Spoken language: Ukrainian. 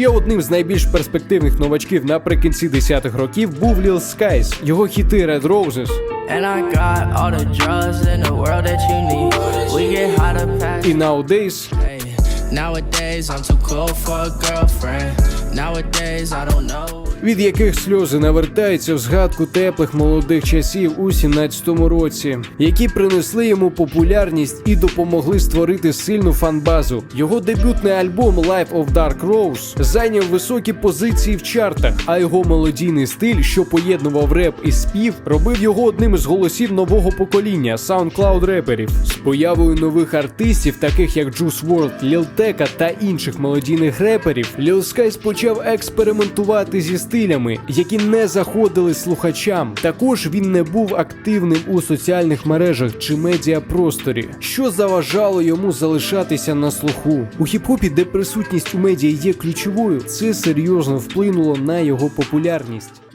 Ще одним з найбільш перспективних новачків наприкінці 10-х років був Lil Skies. Його хіти Red Roses і Nowadays. Nowadays I'm too cool for a girlfriend. Nowadays I don't know. від яких сльози навертаються в згадку теплих молодих часів у 17-му році, які принесли йому популярність і допомогли створити сильну фанбазу. Його дебютний альбом Life of Dark Rose зайняв високі позиції в чартах, а його мелодійний стиль, що поєднував реп і спів, робив його одним з голосів нового покоління SoundCloud реперів. З появою нових артистів, таких як Juice WRLD, Lil Tecca та інших мелодійних реперів, Lil Skies почав експериментувати зі стилями, які не заходили слухачам. Також він не був активним у соціальних мережах чи медіапросторі, що заважало йому залишатися на слуху. У хіп-хопі, де присутність у медіа є ключовою, це серйозно вплинуло на його популярність.